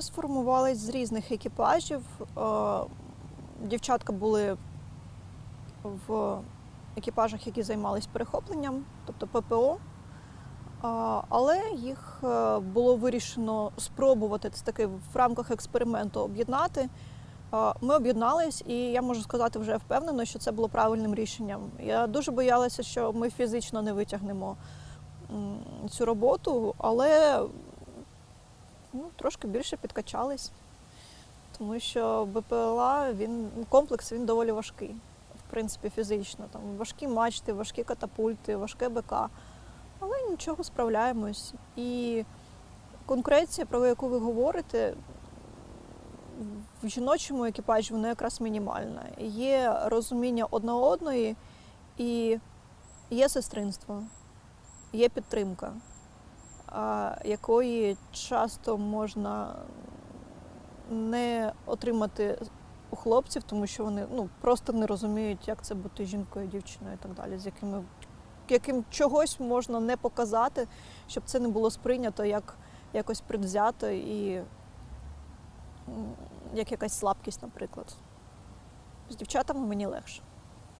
Ми сформувались з різних екіпажів. Е, Дівчатка були в екіпажах, які займались перехопленням, тобто ППО. Але їх е, було вирішено спробувати це таки в рамках експерименту об'єднати. Ми об'єднались, і я можу сказати вже впевнено, що це було правильним рішенням. Я дуже боялася, що ми фізично не витягнемо цю роботу, але ну, трошки більше підкачались, тому що БПЛА він комплекс він доволі важкий, в принципі, фізично. Там важкі мачти, важкі катапульти, важке БК. Але нічого справляємось. І конкуренція, про яку ви говорите, в жіночому екіпажі вона якраз мінімальна. Є розуміння одна одної і є сестринство, є підтримка, якої часто можна не отримати у хлопців, тому що вони ну, просто не розуміють, як це бути жінкою, дівчиною і так далі, з якими яким чогось можна не показати, щоб це не було сприйнято як якось предвзято і як якась слабкість, наприклад. З дівчатами мені легше.